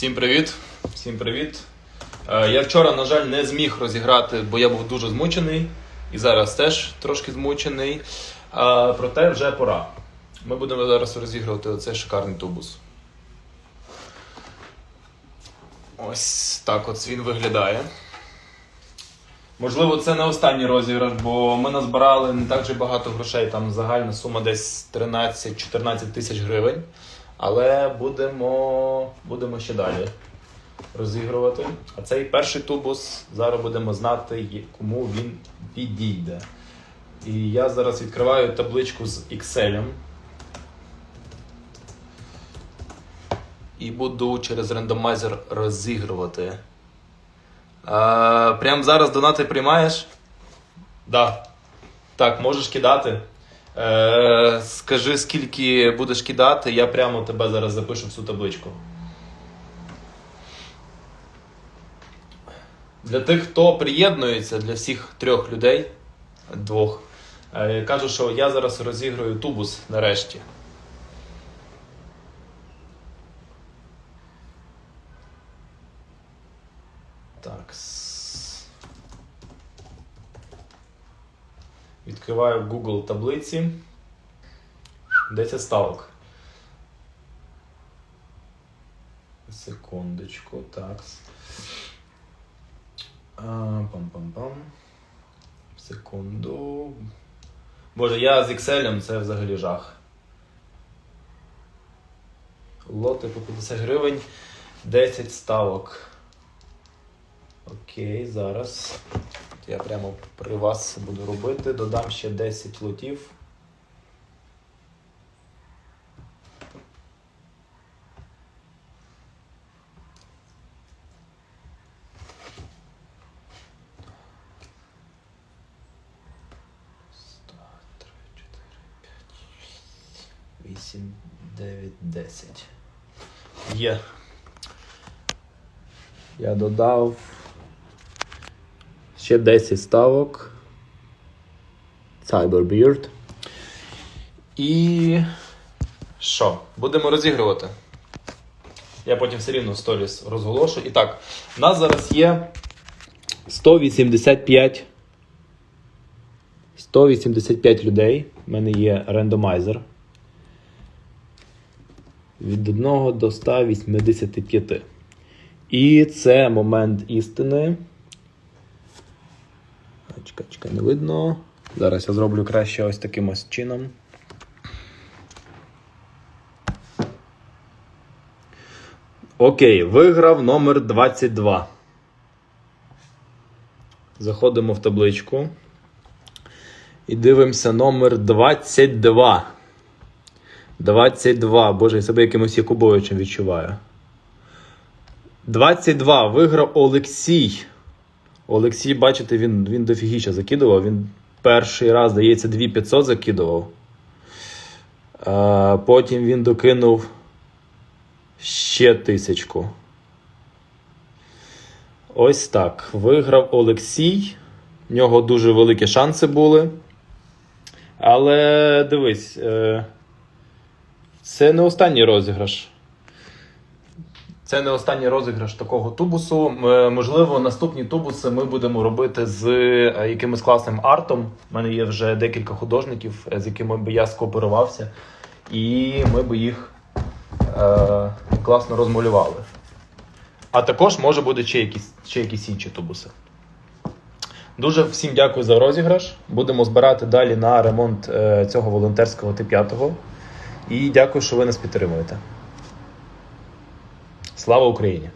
Всім привіт! Всім привіт! Е, Я вчора, на жаль, не зміг розіграти, бо я був дуже змучений. І зараз теж трошки змучений. Е, Проте вже пора. Ми будемо зараз розігрувати оцей шикарний тубус. Ось так от він виглядає. Можливо, це не останній розіграш, бо ми назбирали не так же багато грошей. Там загальна сума десь 13-14 тисяч гривень. Але будемо, будемо ще далі розігрувати. А цей перший тубус зараз будемо знати, кому він підійде. І я зараз відкриваю табличку з Excel. І буду через рандомайзер розігрувати. Прямо зараз донати приймаєш? Да. Так, можеш кидати. Е, скажи, скільки будеш кидати, я прямо тебе зараз запишу в цю табличку. Для тих, хто приєднується, для всіх трьох людей, двох, е, кажу, що я зараз розіграю тубус нарешті. Так. Відкриваю Google таблиці. 10 ставок. Секундочку, так. Пам-пам-пам. Секунду. Боже, я з Excel це взагалі жах. Лоти по 50 гривень, 10 ставок. Окей, зараз. Я прямо при вас буду робити. Додам ще 10 лотів. Вісім, дев'ять, десять. Є. Я додав ще 10 ставок. Cyberbeard. І що? Будемо розігрувати. Я потім все рівно в сторіс розголошу. І так, у нас зараз є 185. 185 людей. У мене є рандомайзер. Від 1 до 185. І це момент істини. Чекай, чекай, не видно. Зараз я зроблю краще ось таким ось чином. Окей, виграв номер 22. Заходимо в табличку. І дивимося номер 22. 22. Боже, я себе якимось Якубовичем відчуваю. 22 виграв Олексій. Олексій, бачите, він, він дофігіча закидував. Він перший раз, здається, 2500 закидував. А, потім він докинув ще тисячку. Ось так. Виграв Олексій. В нього дуже великі шанси були. Але дивись, е, це не останній розіграш. Це не останній розіграш такого тубусу. Можливо, наступні тубуси ми будемо робити з е, якимось класним артом. У мене є вже декілька художників, е, з якими би я скооперувався, і ми би їх е, класно розмалювали. А також може буде ще якісь, ще якісь інші тубуси. Дуже всім дякую за розіграш. Будемо збирати далі на ремонт е, цього волонтерського Т5. І дякую, що ви нас підтримуєте. Слава Україні!